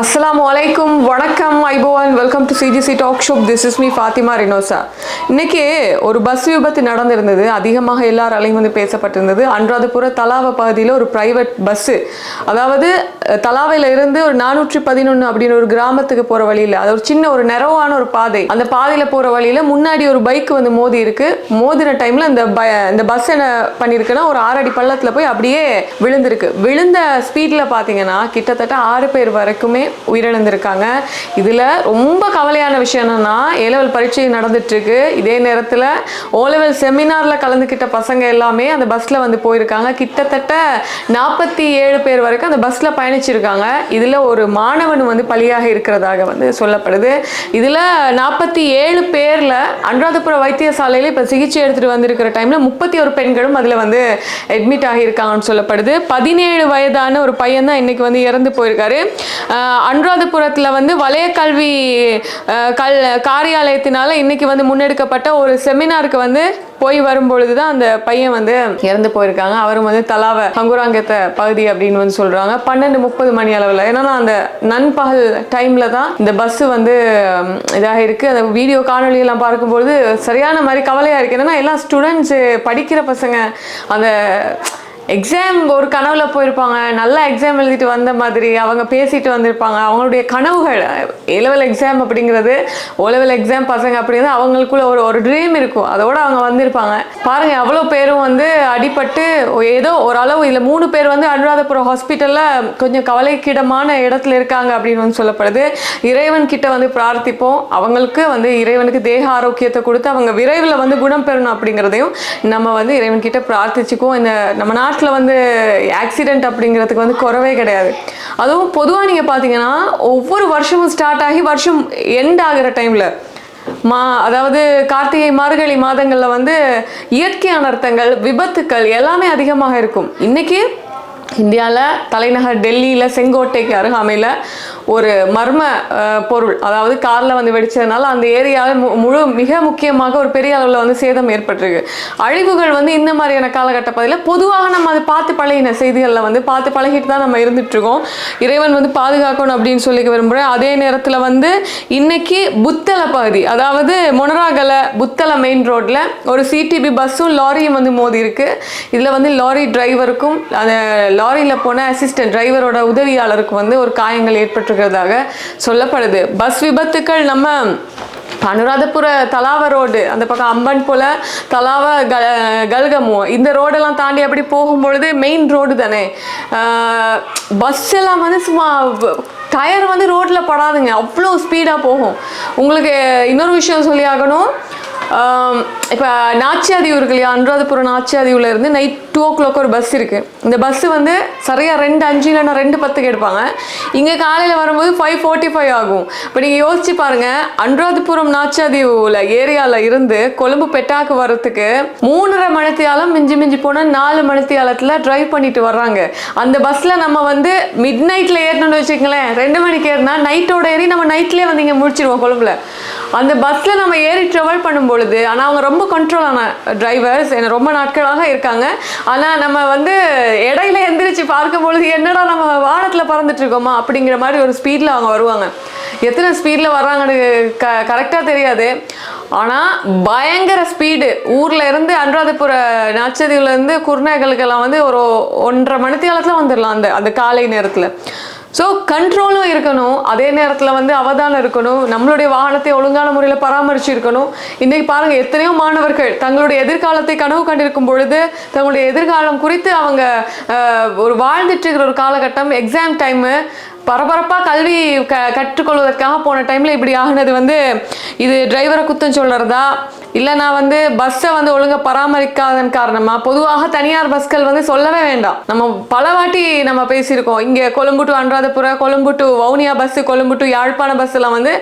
அஸ்ஸலாமு அலைக்கும் வணக்கம் ஐபோவன் welcome to CGC talk show this is me Fathima Rinosa இன்றைக்கி ஒரு பஸ் விபத்து நடந்திருந்தது. அதிகமாக எல்லாராலையும் வந்து பேசப்பட்டிருந்தது. அன்றாதபுர தலாவ பகுதியில் ஒரு ப்ரைவேட் பஸ்ஸு அதாவது தலாவையில் தலாவையில இருந்து ஒரு நானூற்றி பதினொன்று அப்படின்னு ஒரு கிராமத்துக்கு போகிற வழியில் அது ஒரு சின்ன ஒரு நிறவான ஒரு பாதை. அந்த பாதையில் போகிற வழியில் முன்னாடி ஒரு பைக் வந்து மோதி இருக்கு. மோதின டைமில் இந்த ப இந்த பஸ் என்ன பண்ணியிருக்குன்னா ஒரு ஆறடி பள்ளத்தில் போய் அப்படியே விழுந்திருக்கு. விழுந்த ஸ்பீடில் பார்த்தீங்கன்னா கிட்டத்தட்ட ஆறு பேர் வரைக்குமே உயிரிழந்திருக்காங்க. இதில் ரொம்ப கவலையான விஷயம் என்னென்னா ஏலவல் பரீட்சை நடந்துட்டுருக்கு. இதே நேரத்தில் ஓலெவல் செமினாரில் கலந்துக்கிட்ட பசங்க எல்லாமே அந்த பஸ்ஸில் வந்து போயிருக்காங்க. கிட்டத்தட்ட நாற்பத்தி ஏழு பேர் வரைக்கும் அந்த பஸ்ஸில் பயணிச்சிருக்காங்க. இதில் ஒரு மாணவன் வந்து பலியாக இருக்கிறதாக வந்து சொல்லப்படுது. இதில் நாற்பத்தி ஏழு பேரில் அனுராதபுர வைத்தியசாலையில் இப்போ சிகிச்சை எடுத்துகிட்டு வந்திருக்கிற டைமில் முப்பத்தி ஒரு பெண்களும் அதில் வந்து அட்மிட் ஆகியிருக்காங்கன்னு சொல்லப்படுது. பதினேழு வயதான ஒரு பையன் தான் இன்னைக்கு வந்து இறந்து போயிருக்காரு. அனுராதபுரத்தில் வந்து வலய கல்வி கல் காரியாலயத்தினால இன்னைக்கு வந்து முன்னெடுக்கப்பட்ட ஒரு செமினாருக்கு வந்து போய் வரும்பொழுது தான் அந்த பையன் வந்து இறந்து போயிருக்காங்க. அவரும் வந்து தலாவை அங்குராங்கத்த பகுதி அப்படின்னு வந்து சொல்கிறாங்க பன்னெண்டு முப்பது மணி அளவில். ஏன்னா அந்த நண்பகல் டைமில் தான் இந்த பஸ்ஸு வந்து இதாக இருக்குது அந்த வீடியோ காணொலியெல்லாம் பார்க்கும்பொழுது சரியான மாதிரி கவலையாக இருக்குது என்னன்னா எல்லாம் ஸ்டூடெண்ட்ஸு படிக்கிற பசங்க அந்த எக்ஸாம் ஒரு கனவுல போயிருப்பாங்க. நல்லா எக்ஸாம் எழுதிட்டு வந்த மாதிரி அவங்க பேசிட்டு வந்திருப்பாங்க. அவங்களுடைய கனவுகள் ஏலவல் எக்ஸாம் அப்படிங்கிறது ஓலெவல் எக்ஸாம் பசங்க அப்படிங்கிறது அவங்களுக்குள்ள ஒரு ஒரு ட்ரீம் இருக்கும். அதோட அவங்க வந்திருப்பாங்க. பாருங்க எவ்வளோ பேரும் வந்து அடிபட்டு ஏதோ ஓரளவு இதில் மூணு பேர் வந்து அனுராதபுரம் ஹாஸ்பிட்டலில் கொஞ்சம் கவலைக்கிடமான இடத்துல இருக்காங்க அப்படின்னு வந்து சொல்லப்படுது. இறைவன் கிட்ட வந்து பிரார்த்திப்போம். அவங்களுக்கு வந்து இறைவனுக்கு தேக ஆரோக்கியத்தை கொடுத்து அவங்க விரைவில் வந்து குணம் பெறணும் அப்படிங்கிறதையும் நம்ம வந்து இறைவன் கிட்ட பிரார்த்திச்சுக்குவோம். இந்த நம்ம நாட்டு நாட்டில் வந்து ஆக்சிடென்ட் அப்படிங்கிறதுக்கு வந்து குறவே கிடையாது. அதுவும் பொதுவாக நீங்கள் பார்த்தீங்கன்னா ஒவ்வொரு வருஷமும் ஸ்டார்ட் ஆகி வருஷம் எண்ட் ஆகிற டைமில் மா அதாவது கார்த்திகை மார்கழி மாதங்களில் வந்து இயற்கை அனர்த்தங்கள் விபத்துக்கள் எல்லாமே அதிகமாக இருக்கும். இன்றைக்கி இந்தியாவில் தலைநகர் டெல்லியில் செங்கோட்டைக்கு அருகாமையில் ஒரு மர்ம பொருள் அதாவது காரில் வந்து வெடிச்சதுனால அந்த ஏரியாவில் மு- முழு மிக முக்கியமாக ஒரு பெரிய அளவில் வந்து சேதம் ஏற்பட்டிருக்கு. அழிவுகள் வந்து இந்த மாதிரியான காலகட்ட பகுதியில் பொதுவாக நம்ம அது பார்த்து பழகின செய்திகளில் வந்து பார்த்து பழகிட்டு தான் நம்ம இருந்துகிட்ருக்கோம் இறைவன் வந்து பாதுகாக்கணும் அப்படின்னு சொல்லி விரும்புகிறேன் அதே நேரத்தில் வந்து இன்னைக்கு புத்தள பகுதி அதாவது மொனராகல புத்தள மெயின் ரோட்டில் ஒரு சிடிபி பஸ்ஸும் லாரியும் வந்து மோதி இருக்குது இதில் வந்து லாரி டிரைவருக்கும் அந்த லாரியில் போன அசிஸ்டன்ட் டிரைவரோட உதவியாளருக்கு வந்து ஒரு காயங்கள் ஏற்பட்டிருக்கிறதாக சொல்லப்படுது. பஸ் விபத்துக்கள் நம்ம அனுராதபுர தலாவ ரோடு அந்த பக்கம் அம்பன் போல தலாவ க கல்கமோ இந்த ரோடெல்லாம் தாண்டி அப்படி போகும்பொழுது மெயின் ரோடு தானே. பஸ் எல்லாம் வந்து சும்மா டயர் வந்து ரோட்டில் படாதுங்க. அவ்வளோ ஸ்பீடாக போகும். உங்களுக்கு இன்னொரு விஷயம் சொல்லி ஆகணும். இப்போ நாச்சியாதி இருக்கு இல்லையா அனுராதபுரம் நாச்சியாதீவுல இருந்து நைட் டூ ஓ கிளாக் ஒரு பஸ் இருக்குது இந்த பஸ்ஸு வந்து சரியாக ரெண்டு அஞ்சு இல்லைன்னா ரெண்டு பத்துக்கு எடுப்பாங்க இங்கே காலையில் வரும்போது ஃபைவ் ஃபோர்ட்டி ஃபைவ் ஆகும். இப்போ நீங்கள் யோசிச்சு பாருங்கள் அனுராதபுரம் நாச்சியாதீவுல ஏரியாவில் இருந்து கொழும்பு பெட்டாக்கு வரத்துக்கு மூணரை மணித்தியாலம் மிஞ்சி மிஞ்சி போனால் நாலு மணித்தியாலத்தில் ட்ரைவ் பண்ணிட்டு வர்றாங்க. அந்த பஸ்ஸில் நம்ம வந்து மிட் நைட்டில் ஏறணும்னு வச்சுக்கங்களேன். ரெண்டு மணிக்கு ஏறினா நைட்டோட ஏறி நம்ம நைட்லேயே வந்து இங்கே முடிச்சிடுவோம் கொழும்புல. அந்த பஸ்ஸில் நம்ம ஏறி ட்ராவல் பண்ணும்போது பொழுது. ஆனால் அவங்க ரொம்ப கண்ட்ரோலான டிரைவர்ஸ் ரொம்ப நாட்களாக இருக்காங்க. ஆனால் நம்ம வந்து இடையில எந்திரிச்சு பார்க்கும் பொழுது என்னடா நம்ம வானத்தில் பறந்துட்டு இருக்கோமா? அப்படிங்கிற மாதிரி ஒரு ஸ்பீடில் அவங்க வருவாங்க. எத்தனை ஸ்பீடில் வர்றாங்கன்னு க கரெக்டாக தெரியாது. ஆனால் பயங்கர ஸ்பீடு ஊரில் இருந்து அனுராதபுர நாச்சதியிலேருந்து குருநகலுக்கெல்லாம் வந்து ஒரு ஒன்றரை மணித்தியாலத்தில் வந்துடலாம் அந்த அந்த காலை நேரத்தில். ஸோ கண்ட்ரோலும் இருக்கணும். அதே நேரத்தில் வந்து அவதானம் இருக்கணும். நம்மளுடைய வாகனத்தை ஒழுங்கான முறையில் பராமரிச்சு இருக்கணும் இன்றைக்கி பாருங்கள் எத்தனையோ மாணவர்கள் தங்களுடைய எதிர்காலத்தை கனவு கண்டிருக்கும் பொழுது தங்களுடைய எதிர்காலம் குறித்து அவங்க ஒரு வாழ்ந்துட்டு இருக்கிற ஒரு காலகட்டம் எக்ஸாம் டைமு பரபரப்பாக கல்வி க கற்றுக்கொள்வதற்காக போன டைமில் இப்படி ஆகுனது வந்து இது டிரைவரை குத்தம் சொல்கிறதா இல்லை நான் வந்து பஸ்ஸை வந்து ஒழுங்காக பராமரிக்காதன் காரணமாக பொதுவாக தனியார் பஸ்கள் வந்து சொல்லவே வேண்டாம். நம்ம பல வாட்டி நம்ம பேசியிருக்கோம். இங்கே Colombo to Anuradhapura Colombo to Vavuniya bus Colombo to யாழ்ப்பாண பஸ்ஸெல்லாம் வந்து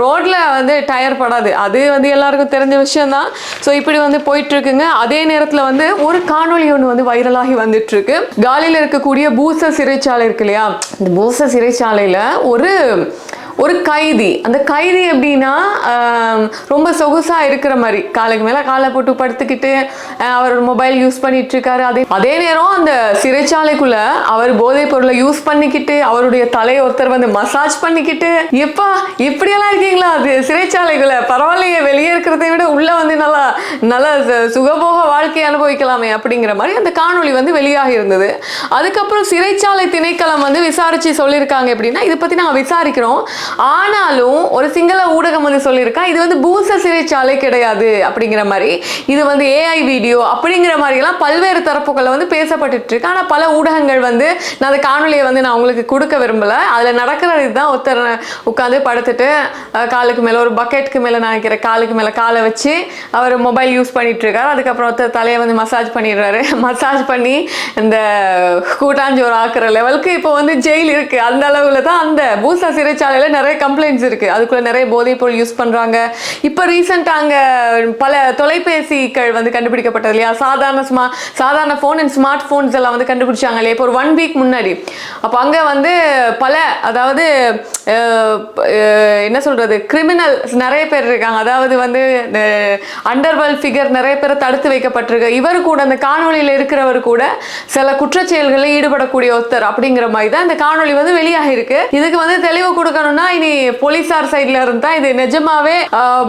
ரோட்டில் வந்து டயர் படாது. அது வந்து எல்லாருக்கும் தெரிஞ்ச விஷயம்தான். ஸோ இப்படி வந்து போயிட்டு இருக்குங்க அதே நேரத்தில் வந்து ஒரு காணொளி ஒன்று வந்து வைரலாகி வந்துட்டு இருக்கு காலியில் இருக்கக்கூடிய பூச சிறைச்சாலை இருக்கு இல்லையா? இந்த பூச சிறைச்சாலையில் ஒரு ஒரு கைதி. அந்த கைதி எப்படின்னா ரொம்ப சொகுசாக இருக்கிற மாதிரி. காலுக்கு மேலே காலை போட்டு படுத்துக்கிட்டு அவர் மொபைல் யூஸ் பண்ணிட்டு இருக்காரு அதே அதே நேரம் அந்த சிறைச்சாலைக்குள்ள அவர் போதைப் பொருளை யூஸ் பண்ணிக்கிட்டு அவருடைய தலையை ஒருத்தர் வந்து மசாஜ் பண்ணிக்கிட்டு எப்பா இப்படியெல்லாம் இருக்கீங்களா? அது சிறைச்சாலைக்குள்ள. பரவாயில்லையே வெளியே இருக்கிறதை விட உள்ள வந்து நல்லா நல்லா சுகபோக வாழ்க்கையை அனுபவிக்கலாமே அப்படிங்கிற மாதிரி அந்த காணொளி வந்து வெளியாகி இருந்தது. அதுக்கப்புறம் சிறைச்சாலை திணைக்களம் வந்து விசாரிச்சு சொல்லியிருக்காங்க எப்படின்னா இதை பற்றி நாங்கள் விசாரிக்கிறோம். ஆனாலும் ஒரு சிங்கள ஊடகம் வந்து சொல்லியிருக்கா இது வந்து பூச சிறைச்சாலை கிடையாது அப்படிங்கிற மாதிரி. இது வந்து ஏஐ வீடியோ அப்படிங்கிற மாதிரிலாம் பல்வேறு தரப்புகளை வந்து பேசப்பட்டுட்டு இருக்கு. ஆனால் பல ஊடகங்கள் வந்து நான் அந்த காணொலியை வந்து நான் உங்களுக்கு கொடுக்க விரும்பல. அதில் நடக்கிறது இதுதான். ஒருத்தர் உட்காந்து படுத்துட்டு காலுக்கு மேலே ஒரு பக்கெட்டுக்கு மேலே நான் காலுக்கு மேலே காலை வச்சு அவர் மொபைல் யூஸ் பண்ணிட்டு இருக்காரு. அதுக்கப்புறம் ஒருத்தர் தலையை வந்து மசாஜ் பண்ணிடுறாரு. மசாஜ் பண்ணி இந்த கூட்டாஞ்சோறு ஆக்குற லெவலுக்கு இப்போ வந்து ஜெயில் இருக்கு. அந்த அளவுல தான் அந்த பூசா சிறைச்சாலையில் நிறைய கம்ப்ளைண்ட்ஸ் இருக்குது அதுக்குள்ளே நிறைய போதைப் பொருள் யூஸ் பண்ணுறாங்க இப்போ ரீசெண்டாக அங்கே பல தொலைபேசிகள் வந்து கண்டுபிடிக்கப்பட்டது இல்லையா? சாதாரண ஸ்மா சாதாரண ஃபோன் அண்ட் ஸ்மார்ட் ஃபோன்ஸ் எல்லாம் வந்து கண்டுபிடிச்சாங்க இல்லையா? இப்போ ஒரு ஒன் வீக் முன்னாடி. அப்போ அங்கே வந்து பல அதாவது என்ன சொல்கிறது கிரிமினல்ஸ் நிறைய பேர் இருக்காங்க. அதாவது வந்து அண்டர்வேர்ல்ட் ஃபிகர் நிறைய பேரை தடுத்து வைக்கப்பட்டிருக்கு. இவர் கூட அந்த காணொலியில் இருக்கிறவர் கூட சில குற்றச்செயல்களில் ஈடுபடக்கூடிய ஒருத்தர் அப்படிங்கிற மாதிரி தான் இந்த காணொளி வந்து வெளியாகிருக்கு இதுக்கு வந்து தெளிவு கொடுக்கணும்னா இனி போலீசார் சைட்ல இருந்தா இது நிஜமாவே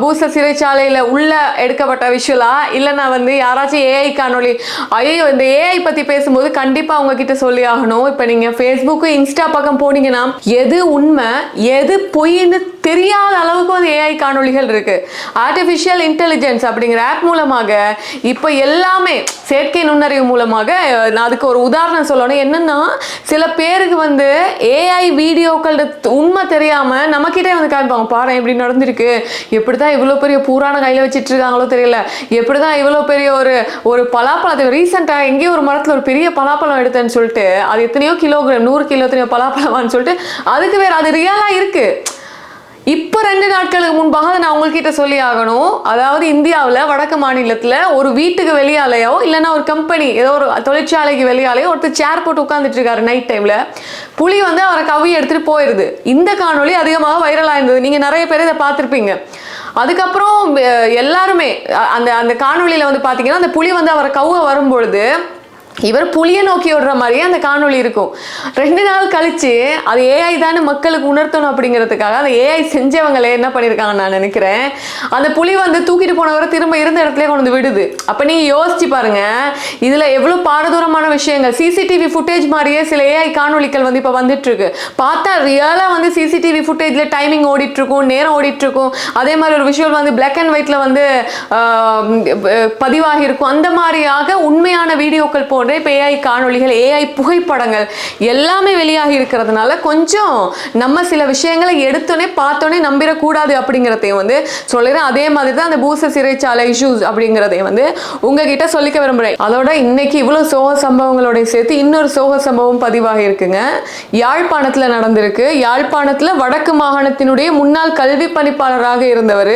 பூச சிறைச்சாலையில உள்ள எடுக்கப்பட்ட விஷயலா? இல்லைன்னா வந்து யாராச்சும் ஏஐ காணொலி ஐயோ இந்த ஏஐ பத்தி பேசும்போது கண்டிப்பா உங்ககிட்ட சொல்லி ஆகணும். இப்ப நீங்க ஃபேஸ்புக் இன்ஸ்டா பக்கம் போனீங்கன்னா எது உண்மை எது பொய்ன்னு தெரியாத அளவுக்கு வந்து ஏஐ காணொலிகள் இருக்கு. ஆர்டிஃபிஷியல் இன்டெலிஜென்ஸ் அப்படிங்கிற ஆப் மூலமாக இப்போ எல்லாமே செயற்கை நுண்ணறிவு மூலமாக நான் அதுக்கு ஒரு உதாரணம் சொல்லணும். என்னன்னா சில பேருக்கு வந்து ஏஐ வீடியோக்கள் உண்மை தெரியாம நம்மக்கிட்டே வந்து காமிப்பாங்க பாரு இப்படி நடந்திருக்கு? எப்படிதான் இவ்வளோ பெரிய பூரான கையில வச்சுட்டு இருக்காங்களோ தெரியல. எப்படிதான் இவ்வளோ பெரிய ஒரு ஒரு பலாப்பழத்தை ரீசெண்டாக எங்கேயோ ஒரு மரத்தில் ஒரு பெரிய பலாப்பழம் எடுத்தேன்னு சொல்லிட்டு அது எத்தனையோ கிலோகிராம் நூறு கிலோ எத்தனையோ பலாப்பழமான்னு சொல்லிட்டு அதுக்கு வேற அது ரியலாக இருக்கு. இப்போ ரெண்டு நாட்களுக்கு முன்பாக அதை நான் உங்ககிட்ட சொல்லி ஆகணும். அதாவது இந்தியாவில் வடக்கு மாநிலத்தில் ஒரு வீட்டுக்கு வெளியாலையோ இல்லைன்னா ஒரு கம்பெனி ஏதோ ஒரு தொழிற்சாலைக்கு வெளியாலையோ ஒருத்தர் சேர் போட்டு உட்காந்துட்டு இருக்காரு நைட் டைமில் புலி வந்து அவரை கவி எடுத்துகிட்டு போயிடுது இந்த காணொளி அதிகமாக வைரலாக இருந்தது நீங்கள் நிறைய பேர் இதை பார்த்துருப்பீங்க. அதுக்கப்புறம் எல்லாருமே அந்த அந்த காணொளியில் வந்து பார்த்தீங்கன்னா அந்த புலி வந்து அவரை கவ்வை வரும்பொழுது இவர் புளியை நோக்கி விடுற மாதிரியே அந்த காணொளி இருக்கும். ரெண்டு நாள் கழிச்சு அது ஏஐ தானே மக்களுக்கு உணர்த்தணும் அப்படிங்கிறதுக்காக அந்த ஏஐ செஞ்சவங்களே என்ன பண்ணியிருக்காங்க நான் நினைக்கிறேன். அந்த புலி வந்து தூக்கிட்டு போனவரை திரும்ப இருந்த இடத்துல கொண்டு வந்து விடுது. அப்போ நீங்க யோசிச்சு பாருங்க. இதுல எவ்வளவு பாரதூரமான விஷயங்கள். சிசிடிவி ஃபுட்டேஜ் மாதிரியே சில ஏஐ காணொலிகள் வந்து இப்போ வந்துட்டு இருக்கு பார்த்தா ரியலா வந்து சிசிடிவி ஃபுட்டேஜ்ல டைமிங் ஓடிட்டு இருக்கும் நேரம் ஓடிட்டு இருக்கும் அதே மாதிரி ஒரு விஷயம் வந்து பிளாக் அண்ட் ஒயிட்ல வந்து பதிவாகி இருக்கும் அந்த மாதிரியாக உண்மையான வீடியோக்கள் போன இப்போ ஏஐ காணொளிகள் ஏஐ புகைப்படங்கள் எல்லாமே வெளியாகி இருக்கிறதுனால கொஞ்சம் நம்ம சில விஷயங்களை எடுத்தோன்னே பார்த்தோன்னே நம்பிடக்கூடாது அப்படிங்கிறதையும் வந்து சொல்லிடுறேன். அதே மாதிரி தான் அந்த பூச சிறைச்சாலை இஷ்யூஸ் அப்படிங்கிறதையும் வந்து உங்ககிட்ட சொல்லிக்க விரும்புகிறேன் அதோட இன்னைக்கு இவ்வளோ சோக சம்பவங்களோட சேர்த்து இன்னொரு சோக சம்பவம் பதிவாகி இருக்குங்க. யாழ்ப்பாணத்தில் நடந்திருக்கு. யாழ்ப்பாணத்தில் வடக்கு மாகாணத்தினுடைய முன்னாள் கல்வி பணிப்பாளராக இருந்தவர்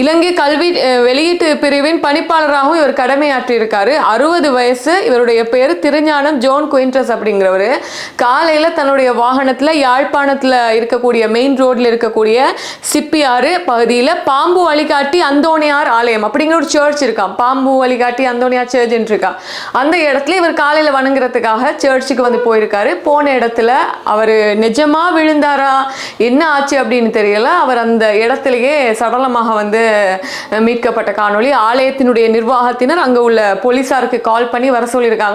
இலங்கை கல்வி வெளியீட்டு பிரிவின் பணிப்பாளராகவும் இவர் கடமையாற்றியிருக்காரு. அறுபது வயசு இவருடைய பேர் திருஞானம் ஜோன் குயின்ட்ரஸ் அப்படிங்கிறவர். காலையில் தன்னுடைய வாகனத்தில் யாழ்ப்பாணத்தில் இருக்கக்கூடிய மெயின் ரோடில் இருக்கக்கூடிய சிப்பியாறு பகுதியில் பாம்பு வழிகாட்டி அந்தோணியார் ஆலயம் அப்படிங்கிற ஒரு சர்ச் இருக்கான் பாம்பு வழிகாட்டி அந்தோணியார் சர்ச்ன்னு இருக்கா. அந்த இடத்துல இவர் காலையில் வணங்குறதுக்காக சர்ச்சுக்கு வந்து போயிருக்காரு. போன இடத்துல அவர் நிஜமா விழுந்தாரா? என்ன ஆச்சு அப்படின்னு தெரியல. அவர் அந்த இடத்துலயே சடலமாக வந்து மீட்கப்பட்ட காணொளி. ஆலயத்தினுடைய நிர்வாகத்தினர் அங்கே உள்ள போலீஸாருக்கு கால் பண்ணி வர சொல்லியிருக்காங்க.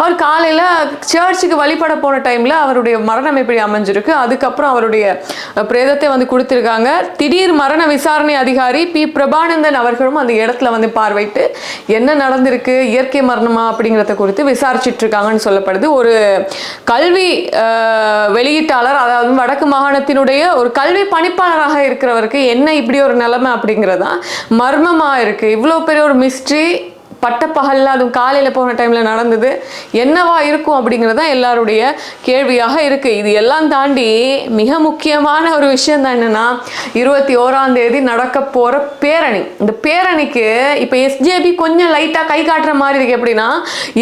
அவர் காலையில் சர்ச்சுக்கு வழிபட போன டைமில் அவருடைய மரணம் எப்படி அமைஞ்சிருக்கு. அதுக்கப்புறம் அவருடைய பிரேதத்தை வந்து கொடுத்துருக்காங்க. திடீர் மரண விசாரணை அதிகாரி பி. பிரபானந்தன் அவர்களும் அந்த இடத்துல வந்து பார்வையிட்டு என்ன நடந்திருக்கு? இயற்கை மரணமா அப்படிங்கிறத குறித்து விசாரிச்சுட்டு இருக்காங்கன்னு சொல்லப்படுது. ஒரு கல்வி வெளியீட்டாளர் அதாவது வடக்கு மாகாணத்தினுடைய ஒரு கல்வி பணிப்பாளராக இருக்கிறவருக்கு என்ன இப்படி ஒரு நிலைமை அப்படிங்கிறதான் மர்மமா இருக்கு. இவ்வளோ பெரிய ஒரு மிஸ்ட்ரி பட்டப்பகல்ல அதுவும் காலையில் போன டைமில் நடந்தது. என்னவா இருக்கும் அப்படிங்கிறது தான் எல்லாருடைய கேள்வியாக இருக்குது இது எல்லாம் தாண்டி மிக முக்கியமான ஒரு விஷயம் தான் என்னென்னா இருபத்தி ஓராம் தேதி நடக்க போகிற பேரணி. இந்த பேரணிக்கு இப்போ எஸ்ஜேபி கொஞ்சம் லைட்டாக கை காட்டுற மாதிரி இருக்கு. எப்படின்னா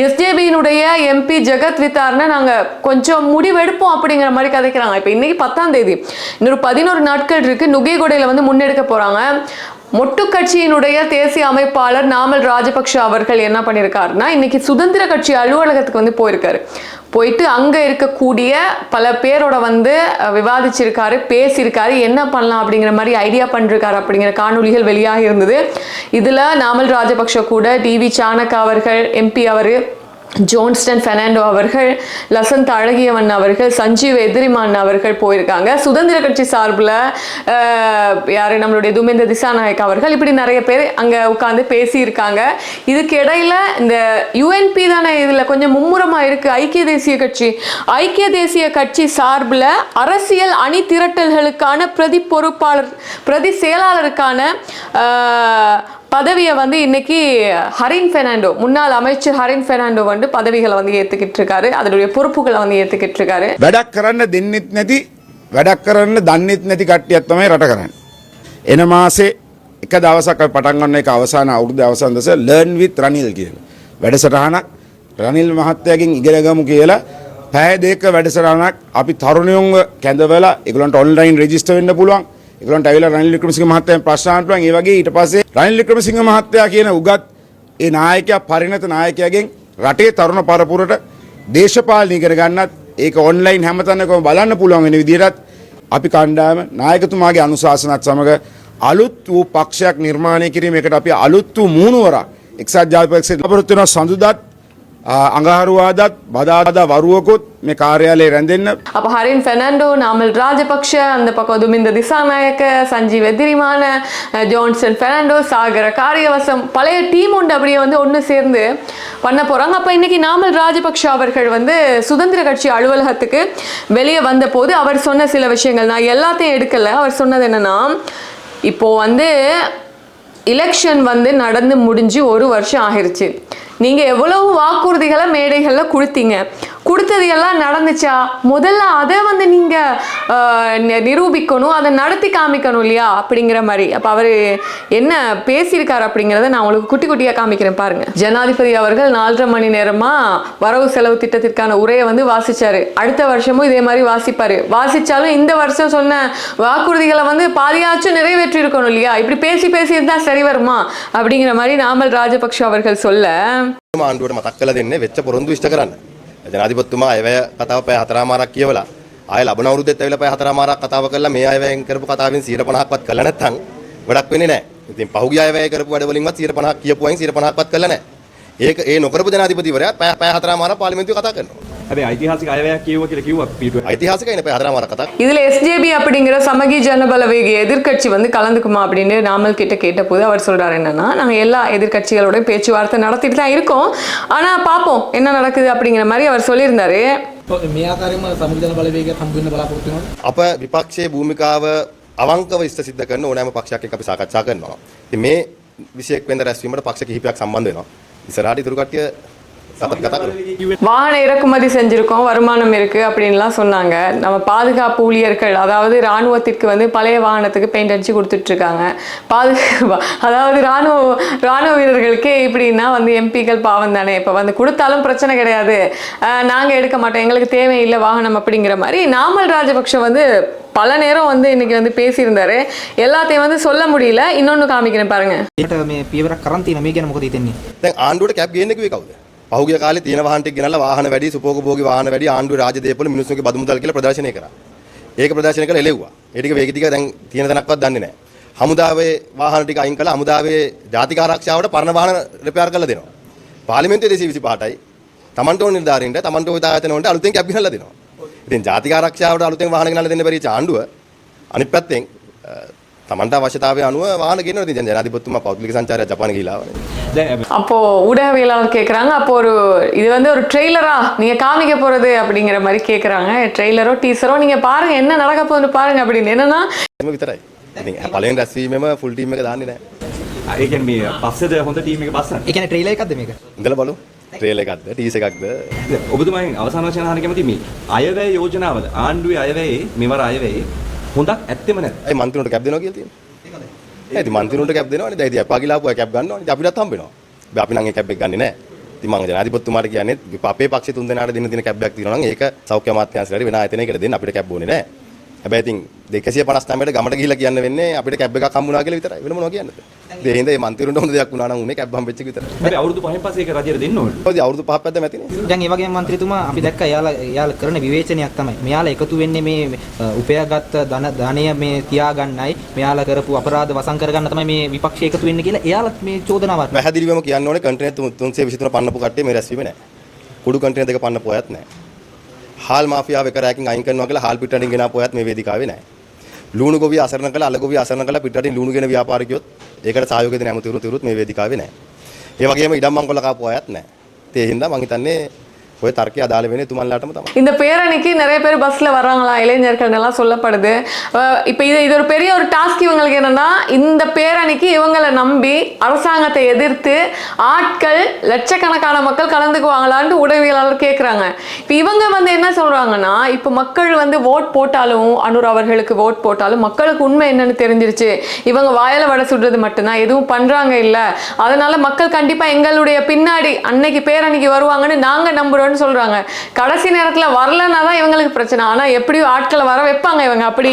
எஸ்ஜேபியினுடைய எம்பி ஜெகத் வித்தார்னு நாங்கள் கொஞ்சம் முடிவெடுப்போம் அப்படிங்கிற மாதிரி கதைக்கிறாங்க. இப்போ இன்னைக்கு பத்தாம் தேதி. இன்னொரு பதினோரு நாட்கள் இருக்குது நுகைகொடையில் வந்து முன்னெடுக்க போகிறாங்க மொட்டு கட்சியினுடைய தேசிய அமைப்பாளர் நாமல் ராஜபக்ஷ அவர்கள் என்ன பண்ணியிருக்காருன்னா இன்னைக்கு சுதந்திர கட்சி அலுவலகத்துக்கு வந்து போயிருக்காரு. போயிட்டு அங்கே இருக்கக்கூடிய பல பேரோட வந்து விவாதிச்சிருக்காரு பேசியிருக்காரு என்ன பண்ணலாம் அப்படிங்கிற மாதிரி ஐடியா பண்ணிருக்காரு அப்படிங்கிற காணொளிகள் வெளியாக இருந்தது. இதில் நாமல் ராஜபக்ஷ கூட டிவி சாணக் அவர்கள் எம்பி அவரு ஜோன்ஸ்டன் பெர்னாண்டோ அவர்கள் லசந்த் அழகியவன் அவர்கள் சஞ்சீவ் எதிரிமான் அவர்கள் போயிருக்காங்க. சுதந்திர கட்சி சார்பில் யார் நம்மளுடைய துமேந்த திசாநாயக் அவர்கள் இப்படி நிறைய பேர் அங்கே உட்காந்து பேசியிருக்காங்க. இதுக்கு இடையில இந்த யூஎன்பி தானே இதில் கொஞ்சம் மும்முரமாக இருக்குது ஐக்கிய தேசிய கட்சி. ஐக்கிய தேசிய கட்சி சார்பில் அரசியல் அணி திரட்டல்களுக்கான பிரதி பொறுப்பாளர் பிரதி செயலாளருக்கான பதவியை வந்து இன்னைக்கு ஹரின் பெர்னாண்டோ முன்னாள் அமைச்சர் ஹரின் பெர்னாண்டோ வந்து பதவிகளை வந்து ஏத்துக்கிட்டு இருக்காரு அதனுடைய பொறுப்புகளை வந்து ஏத்துக்கிட்டு இருக்காரு වැඩක් කරන්න දෙන්නෙත් නැති වැඩක් කරන්න දන්නෙත් නැති කට්ටියත් තමයි රට කරන්න. එන මාසේ එක දවසක් අපි පටන් ගන්න එක අවසාන අවුරුදු අවසන් දවසේ ලර්න් විත් රනිල් කියලා. වැඩසටහනක් රනිල් මහත්තයාගෙන් ඉගෙන ගමු කියලා පැය දෙක වැඩසටහනක් අපි තරුණයෝන්ව කැඳවලා ඒගොල්ලන්ට ඔන්ලයින් රෙජිස්ටර් වෙන්න පුළුවන්. ඒගොල්ලන්ට ඇවිල්ලා රනිල් වික්‍රමසිංහ මහත්තයාගෙන් ප්‍රශ්න අහන්න පුළුවන්. ඒ වගේ ඊට පස්සේ රනිල් වික්‍රමසිංහ මහත්තයා කියන උගත් ඒ නායකයා පරිණත නායකයාගෙන් රටේ තරුණ පරපුරට දේශපාලනය ඉගෙන ගන්නත් ඒක ඔන්ලයින් හැමතැනකම බලන්න පුළුවන් වෙන විදිහටත් අපි කණ්ඩායම නායකතුමාගේ අනුශාසනත් සමග අලුත් වූ පක්ෂයක් නිර්මාණය කිරීමකට අපි අලුත් වූ මූුණුවරක් එක්සත් ජාතිපක්ෂයේ බලාපොරොත්තු වෙනවා සඳුදාත් ආ, අඟහරුවාදත් බදාදා වරුවකුත් මේ කාර්යාලයේ රැඳෙන්න அப்போ ஹரின் பெர்னாண்டோ நாமல் ராஜபக்ஷ அந்த பக்கம் துமிந்த திசாநாயக்க சஞ்சீவ் எதிரிமான அஹ், ஜோன்சன் பெர்னாண்டோ சாகர காரியவசம் பழைய டீம் உண்டு அப்படியே வந்து ஒன்று சேர்ந்து பண்ண போகிறாங்க அப்போ இன்னைக்கு நாமல் ராஜபக்ஷ அவர்கள் வந்து சுதந்திர கட்சி அலுவலகத்துக்கு வெளியே வந்த போது அவர் சொன்ன சில விஷயங்கள் நான் எல்லாத்தையும் எடுக்கல அவர் சொன்னது என்னன்னா இப்போ வந்து எலெக்ஷன் வந்து நடந்து முடிஞ்சு ஒரு வருஷம் ஆகிருச்சு நீங்கள் எவ்வளவு வாக்குறுதிகளை மேடைகளில் கொடுத்தீங்க? கொடுத்தது எல்லாம் நடந்துச்சா முதல்ல அதை வந்து நீங்கள் நிரூபிக்கணும் அதை நடத்தி காமிக்கணும் இல்லையா அப்படிங்கிற மாதிரி அப்போ அவர் என்ன பேசியிருக்காரு அப்படிங்கிறத நான் உங்களுக்கு குட்டி குட்டியாக காமிக்கிறேன் பாருங்க ஜனாதிபதி அவர்கள் நாலரை மணி நேரமாக வரவு செலவு திட்டத்திற்கான உரையை வந்து வாசிச்சாரு அடுத்த வருஷமும் இதே மாதிரி வாசிப்பாரு வாசிச்சாலும் இந்த வருஷம் சொன்ன வாக்குறுதிகளை வந்து பாதியாச்சும் நிறைவேற்றி இருக்கணும் இல்லையா இப்படி பேசி பேசி இருந்தா சரி வருமா அப்படிங்கிற மாதிரி நாமல் ராஜபக்ஷ அவர்கள் சொல்ல ආණ්ඩුවට මතක් කළ දෙන්නේ වෙච්ච පොරොන්දු ඉෂ්ට කරන්න. ජනාධිපතිතුමා අයවැය කතාව පැය හතරමාරක් කියවලා ආයෙ ලබන අවුරුද්දෙත් ඇවිල්ලා පැය හතරමාරක් කතාව කරලා මේ අයවැයෙන් කරපු කතාවෙන් 150ක්වත් කළා නැත්නම් වැඩක් වෙන්නේ නැහැ. ඉතින් පහුගිය අයවැය කරපු වැඩ වලින්වත් 150ක් කියපු අයින් 150ක්වත් කළා නැහැ. ඒක ඒ නොකරපු ජනාධිපතිවරයා පැය පැය හතරමාරක් පාර්ලිමේන්තුවේ කතා කරනවා. හැබැයි ඓතිහාසික අයවැයක් කියවුවා කියලා කිව්වා පීටුව. ඓතිහාසිකයිනේ පැය හතරමාරක් කතා இதுல எஸ்ஜேபி அப்படிங்கிற சமகி ஜனபலவேகி எதிர்க்கட்சி வந்து கலந்துக்குமா அப்படின்னு நாமல் கிட்ட கேட்டபோது அவர் சொல்றாரு என்னன்னா நாங்க எல்லா எதிர்க்கட்சிகளோட பேச்சுவார்த்தை நடத்திட்டு தான் இருக்கோம் ஆனா பார்ப்போம் என்ன நடக்குது அப்படிங்கிற மாதிரி அவர் சொல்லியிருந்தாரு මේ ආකාරයෙන්ම සමුදන බලවේගයක් හම්බ වෙන්න බලාපොරොත්තු වෙනවා. අප විපක්ෂයේ භූමිකාව අවංකව ඉෂ්ට සිද්ධ කරන ඕනෑම පක්ෂයක් එක්ක අපි සාකච්ඡා කරනවා. ඉතින් මේ 21 වෙනිදා රැස්වීමට පක්ෂ කිහිපයක් සම්බන්ධ වෙනවා. ඉස්සරහට ඉතුරු කට්ටිය සතත් කතා කරමු. வாகன இறக்குமதி செஞ்சிருக்கோம் வருமானம் இருக்கு அப்படின்லாம் சொன்னாங்க. நம்ம பாதுகாப்பு ஊழியர்கள் அதாவது ராணுவத்திற்கு வந்து பழைய வாகனத்துக்கு பெயிண்ட் அடிச்சு கொடுத்துட்டு இருக்காங்க பாதுகா அதாவது ராணுவ ராணுவ வீரர்களுக்கே இப்படின்னா வந்து எம்பிக்கள் பாவம் தானே. இப்போ வந்து கொடுத்தாலும் பிரச்சனை கிடையாது. நாங்கள் எடுக்க மாட்டோம். எங்களுக்கு தேவையில்லை வாகனம் அப்படிங்கிற மாதிரி நாமல் ராஜபக்ஷ வந்து பல நேரம் வந்து இன்னைக்கு வந்து பேசியிருந்தாரு. எல்லாத்தையும் வந்து சொல்ல முடியல. இன்னொன்னு காமிக்கிறேன் பாருங்க. ஆண்டோட கேப் ஏன்னுக்கு කරන් තියෙන මේ ගැන මොකද හිතන්නේ? දැන් ආණ්ඩුවට කැප් ගේන්න කිව්වේ කවුද? පහුගිය කාලේ තියෙන වාහන ටික ගෙනල්ලා වාහන වැඩි සුපෝගභෝගී වාහන වැඩි ආණ්ඩුවේ රාජ්‍ය දේපොළ මිනිස්සුන්ගේ බදු මුදල් කියලා ප්‍රදර්ශනය කරා. ඒක ප්‍රදර්ශනය කරලා එළෙව්වා. ඒ ටික වේග ටික දැන් තියෙන තැනක්වත් දන්නේ නැහැ. හමුදාවේ වාහන ටික අයින් කළා හමුදාවේ ජාතික ආරක්ෂාවට පරණ වාහන රිපෙයාර් කරලා දෙනවා. පාර්ලිමේන්තුවේ 225යි. Tamanට ඕන නිලධාරීන්ට Tamanට ওই දායතන වලට අලුතෙන් කැප් ගෙනල්ලා දෙනවා. ඉතින් ජාතික ආරක්ෂාවට අලුතෙන් වාහන ගෙනල්ලා දෙන්න බැරි ආණ්ඩුව අනිත් පැත්තෙන් අ, Tamanට අවශ්‍යතාවය අනුව වාහන ගෙනනවා. ඉතින් දැන් ජනාධිපතිතුමා පෞද්ගලික සංචාරය ජපාන ගිහිලා ආවනේ. දැන් அப்போ ஊடகவியலாளர் கேட்குறாங்க அப்போ ஒரு இது வந்து ஒரு ட்ரெய்லரா நீங்க காமிக்க போறது அப்படிங்கிற மாதிரி கேட்குறாங்க ட்ரெய்லரோ டீசரோ நீங்க பாருங்க என்ன நடக்க போகுதுன்னு பாருங்க அப்படின்னு என்னன்னா එම විතරයි. ඉතින් පළවෙනි රැස්වීමෙම ෆුල් ටීම් එක දාන්නේ නැහැ. ඒ කියන්නේ මේ පස්සේද හොඳ ටීම් එක බස්සන්නේ ඒ කියන්නේ ට්‍රේලර් එකක්ද මේක? ඉඳලා බලමු. ට්‍රේල් එකක්ද ටීස් එකක්ද ඔබතුමාගෙන් අවසාන වශයෙන් අහන්න කැමති මේ අයවැය යෝජනාවද ආණ්ඩුවේ අයවැයේ මෙවර අයවැයේ හොඳක් ඇත්තෙම නැත්ද ඒ මන්ත්‍රීන්ට කැප් දෙනවා කියලා තියෙනවා. ඒ ඉතින් මන්ත්‍රීන්ට කැප් දෙනවනේ. දැන් ඉතින් අපා ගිලාපුවා කැප් ගන්නවනේ. ඉතින් අපිටත් හම්බෙනවා. හැබැයි අපි නම් ඒ කැප් එක ගන්නෙ නැහැ. ඉතින් මම ජනාධිපතිතුමාට කියන්නේ අපේ පක්ෂේ තුන් දෙනාට දෙන දින කැප් එකක් තියෙනවා නම් ඒක සෞඛ්‍ය අමාත්‍යාංශයට වෙන ආයතනයකට දෙන්න අපිට කැප් ඕනේ නැහැ. හැබැයි ඉතින් 259ට ගමට ගිහිල්ලා කියන්න වෙන්නේ අපිට කැබ් එකක් හම්බුණා කියලා විතරයි. වෙන මොනවා කියන්නද? ඒ හින්දා මේ මන්තිරුන්ට හොඳ දෙයක් වුණා නම් උනේ කැබ් හම්බෙච්ච එක විතරයි. හරි අවුරුදු පහෙන් පස්සේ ඒක රජයට දෙන්න ඕනේ. ඔව් අවුරුදු පහක් පැද්ද මැතිනේ. දැන් ඒ වගේම മന്ത്രിතුමා අපි දැක්කා එයාලා එයාලා කරන විවේචනයක් තමයි. මෙයාලා එකතු වෙන්නේ මේ උපයාගත් ධන ධනය මේ තියාගන්නයි. මෙයාලා කරපු අපරාධ වසන් කරගන්න තමයි මේ විපක්ෂය එකතු වෙන්නේ කියලා එයාලත් මේ චෝදනාවක්. පැහැදිලිවම කියන්න ඕනේ කන්ටේනර් 323 පන්නපු කට්ටිය මේ රැස් වෙන්නේ නැහැ. කුඩු කන්ටේනර් දෙක පන්නපු අයත් නැහැ. හාල් මාෆියාව එක රැකින් අයින් කරනවා කියලා හාල් පිටරටින් ගෙනාපු අයත් මේ වේදිකාවේ නැහැ. ලුණු ගොවිය අසරණ කළා අල ගොවිය අසරණ කළා පිටරටින් ලුණු ගෙන ව්‍යාපාරිකයොත් ඒකට සහයෝගය දෙන ඇමතිවරු තිරුත් මේ වේදිකාවේ නැහැ. ඒ වගේම ඉඩම් මංගල කාපු අයත් නැහැ. ඒ හින්දා මං හිතන්නේ ඔය තර්කය අදාළ වෙන්නේ තුමන්ලාටම තමයි. இந்த பேரணிக்கு நிறைய பேர் பஸ்ல வர்றாங்களா இளைஞர்கள் எல்லாம் சொல்லப்படுது அஹ் இப்ப இது இது ஒரு பெரிய ஒரு டாஸ்க் இவங்களுக்கு என்னன்னா இந்த பேரணிக்கு இவங்களை நம்பி அரசாங்கத்தை எதிர்த்து ஆட்கள் லட்சக்கணக்கான மக்கள் கலந்துக்குவாங்களான்னு உடவியலாளர் கேட்குறாங்க இப்போ இவங்க வந்து என்ன சொல்றாங்கன்னா இப்போ மக்கள் வந்து ஓட் போட்டாலும் அனுர் அவர்களுக்கு ஓட் போட்டாலும் மக்களுக்கு உண்மை என்னன்னு தெரிஞ்சிருச்சு இவங்க வாயில வடை சுடுறது மட்டும்தான் எதுவும் பண்றாங்க இல்ல அதனால மக்கள் கண்டிப்பா எங்களுடைய பின்னாடி அன்னைக்கு பேரணிக்கு வருவாங்கன்னு நாங்க நம்புறோம்னு சொல்றாங்க. கடைசி நேரத்துல வரலன்னா தான் இவங்களுக்கு பிரச்சனை. ஆனா எப்படியும் ஆட்களை வர வைப்பாங்க இவங்க. அப்படி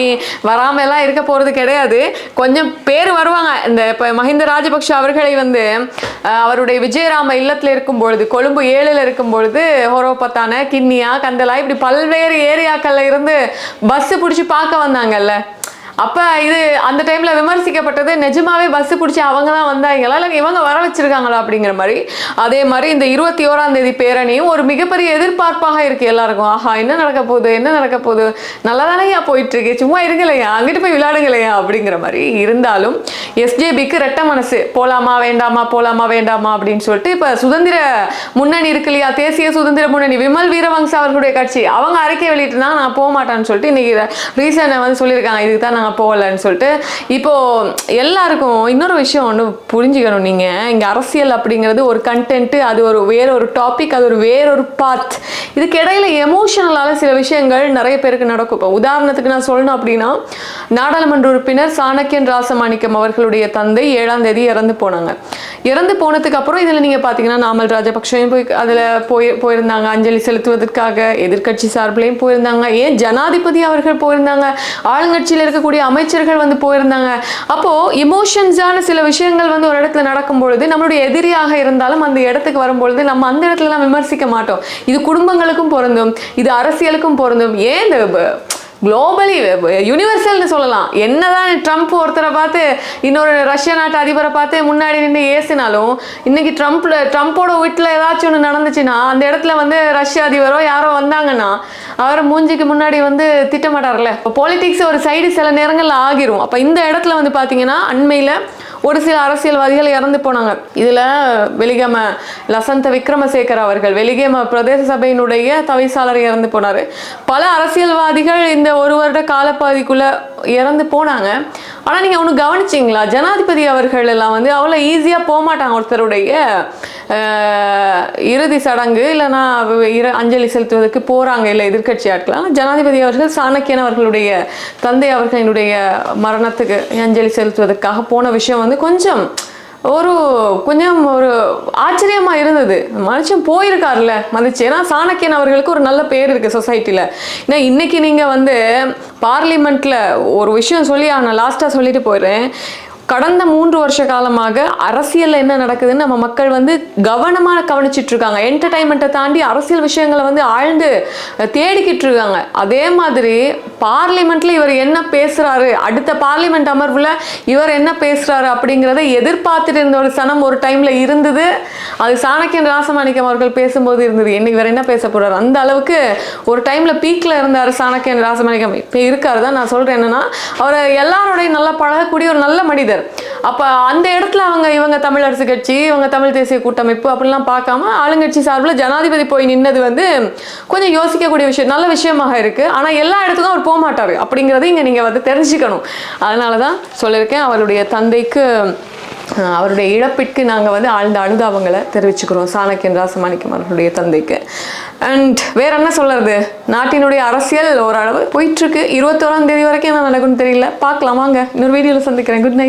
வராம எல்லாம் இருக்க போறது கிடையாது. கொஞ்சம் பேர் வருவாங்க. இந்த இப்ப மஹிந்த ராஜபக்ஷ அவர்களை வந்து அவருடைய விஜயராம இல்லத்துல இருக்கும் பொழுது கொழும்பு ஏழுல இருக்கும் பொழுது ஹொரோபத்தான கிண்ணியா கந்தலா இப்படி பல்வேறு ஏரியாக்கள்ல இருந்து பஸ் பிடிச்சி பார்க்க வந்தாங்கல்ல. அப்போ இது அந்த டைமில் விமர்சிக்கப்பட்டது நிஜமாவே பஸ் பிடிச்சி அவங்க தான் வந்தாங்களா இல்லை இவங்க வர வச்சிருக்காங்களா அப்படிங்கிற மாதிரி? அதே மாதிரி இந்த இருபத்தி ஓராம் தேதி பேரணியும் ஒரு மிகப்பெரிய எதிர்பார்ப்பாக இருக்குது எல்லாருக்கும். ஆஹா என்ன நடக்க போகுது? என்ன நடக்க போகுது? நல்லா தானேயா போயிட்டுருக்கு. சும்மா இருங்கலையா அங்கிட்டு போய் விளையாடுங்களையா? அப்படிங்கிற மாதிரி இருந்தாலும் எஸ்ஜேபிக்கு ரெட்ட மனசு. போலாமா வேண்டாமா போலாமா வேண்டாமா அப்படின்னு சொல்லிட்டு இப்போ சுதந்திர முன்னணி இருக்கு இல்லையா? தேசிய சுதந்திர முன்னணி விமல் வீரவங்ச அவர்களுடைய கட்சி. அவங்க அறிக்கை வெளியிட்டிருந்தாங்க நான் போக மாட்டேன்னு சொல்லிட்டு இன்னைக்கு ரீசனை வந்து சொல்லியிருக்காங்க. இதுக்கு தான் நாங்கள் போகலன்னு சொல்லிட்டு இப்போது எல்லாருக்கும் இன்னொரு விஷயம் ஒன்று புரிஞ்சுக்கணும் நீங்கள் இங்கே அரசியல் அப்படிங்கிறது ஒரு கண்டென்ட்டு அது ஒரு வேற ஒரு டாபிக் அது ஒரு வேறொரு பாத் இதுக்கு இடையில எமோஷனலால சில விஷயங்கள் நிறைய பேருக்கு நடக்கும். இப்போ உதாரணத்துக்கு நான் சொல்லணும் அப்படின்னா நாடாளுமன்ற உறுப்பினர் சாணக்கியன் ராசமாணிக்கம் அவர்களுடைய தந்தை ஏழாம் தேதி இறந்து போனாங்க. இறந்து போனதுக்கு அப்புறம் இதில் நீங்க பார்த்தீங்கன்னா நாமல் ராஜபக்ஷையும் போய் அதில் போய் போயிருந்தாங்க. அஞ்சலி செலுத்துவதற்காக எதிர்க்கட்சி சார்பிலையும் போயிருந்தாங்க. ஏன் ஜனாதிபதி அவர்கள் போயிருந்தாங்க? ஆளுங்கட்சியில் இருக்கக்கூடிய அமைச்சர்கள் வந்து போயிருந்தாங்க. அப்போ இமோஷன்ஸான சில விஷயங்கள் வந்து ஒரு இடத்துல நடக்கும் பொழுது நம்மளுடைய எதிரியாக இருந்தாலும் அந்த இடத்துக்கு வரும்பொழுது நம்ம அந்த இடத்துல எல்லாம் விமர்சிக்க மாட்டோம். இது குடும்பங்களுக்கும் பொருந்தும் இது அரசியலுக்கும் பொருந்தும். ஏன் இந்த குளோபலி யூனிவர்சல்னு சொல்லலாம். என்னதான் ட்ரம்ப் ஒருத்தரை பார்த்து இன்னொரு ரஷ்ய நாட்டு அதிபரை பார்த்து முன்னாடி நின்று ஏசினாலும் இன்னைக்கு ட்ரம்ப்ல ட்ரம்ப்போட வீட்டில் ஏதாச்சும் ஒன்று நடந்துச்சுன்னா அந்த இடத்துல வந்து ரஷ்ய அதிபரோ யாரோ வந்தாங்கன்னா அவர் மூஞ்சிக்கு முன்னாடி வந்து திட்டமாட்டார்ல இப்போ பாலிடிக்ஸ் ஒரு சைடு சில நேரங்களில் ஆகிரும். அப்போ இந்த இடத்துல வந்து பார்த்தீங்கன்னா அண்மையில் ஒரு சில அரசியல்வாதிகள் இறந்து போனாங்க. இதுல வெலிகம லசந்த விக்ரமசேகர் அவர்கள் வெலிகம பிரதேச சபையினுடைய தவிசாளர் இறந்து போனாரு. பல அரசியல்வாதிகள் இந்த ஒரு வருட காலப்பகுதிக்குள்ளே இறந்து போனாங்க. ஆனால் நீங்கள் ஒண்ணு கவனிச்சிங்களா? ஜனாதிபதி அவர்கள் எல்லாம் வந்து அவ்வளோ ஈஸியாக போகமாட்டாங்க ஒருத்தருடைய இறுதி சடங்கு இல்லைன்னா இர அஞ்சலி செலுத்துவதற்கு போறாங்க இல்லை எதிர்க்கட்சி ஆட்களாம் ஜனாதிபதி அவர்கள் சாணக்கியன் அவர்களுடைய தந்தை அவர்களினுடைய மரணத்துக்கு அஞ்சலி செலுத்துவதற்காக போன விஷயம் வந்து கொஞ்சம் ஒரு கொஞ்சம் ஒரு ஆச்சரியமா இருந்தது. மனுஷன் போயிருக்காருல்ல மதிச்சு. ஏன்னா சாணக்கியன் அவர்களுக்கு ஒரு நல்ல பேர் இருக்கு சொசைட்டில. ஏன்னா இன்னைக்கு நீங்க வந்து பார்லிமெண்ட்ல ஒரு விஷயம் சொல்லி நான் லாஸ்டா சொல்லிட்டு போயிடுறேன். கடந்த மூன்று வருஷ காலமாக அரசியலில் என்ன நடக்குதுன்னு நம்ம மக்கள் வந்து கவனமாக கவனிச்சிட்டு இருக்காங்க. என்டர்டைன்மெண்ட்டை தாண்டி அரசியல் விஷயங்களை வந்து ஆழ்ந்து தேடிக்கிட்டு இருக்காங்க. அதே மாதிரி பார்லிமெண்ட்ல இவர் என்ன பேசுறாரு அடுத்த பார்லிமெண்ட் அமர்வுல இவர் என்ன பேசுறாரு அப்படிங்கிறத எதிர்பார்த்துட்டு இருந்த ஒரு சனம் ஒரு டைம்ல இருந்தது. அது சாணக்கியன் ராசமாணிக்கம் அவர்கள் பேசும்போது இருந்தது. இன்னைக்கு இவர் என்ன பேச போறாரு? அந்த அளவுக்கு ஒரு டைம்ல பீக்ல இருந்தார் சாணக்கியன் ராசமாணிக்கம். இப்போ இருக்காரு தான் நான் சொல்றேன் என்னன்னா அவர் எல்லாரோடையும் நல்லா பழகக்கூடிய ஒரு நல்ல மனிதர். அப்ப அந்த இடத்துல அவங்க இவங்க தமிழரசு கட்சி இவங்க தமிழ் தேசிய கூட்டமைப்பு அப்படிலாம் பார்க்காம ஆளுங்கட்சி சார்பில் ஜனாதிபதி போய் நின்னது வந்து கொஞ்சம் யோசிக்கக்கூடிய விஷயம் நல்ல விஷயமாக இருக்கு. ஆனால் எல்லா இடத்துக்கும் அவர் போக மாட்டாரு அப்படிங்கறத இங்க நீங்க வந்து தெரிஞ்சுக்கணும். அதனால தான் சொல்லியிருக்கேன் அவருடைய தந்தைக்கு அவருடைய இழப்பிற்கு நாங்கள் வந்து ஆழ்ந்த அனுதாபங்களை தெரிவிச்சுக்கிறோம். சாணக்கியன் ராசமாணிக்கம் அவர்களுடைய தந்தைக்கு. அண்ட் வேற என்ன சொல்றது? நாட்டினுடைய அரசியல் ஓரளவு போயிட்டுருக்கு. இருபத்தோராம் தேதி வரைக்கும் என்ன நடக்கும்னு தெரியல. பார்க்கலாம் வாங்க. இன்னொரு வீடியோவில் சந்திக்கிறேன். Good night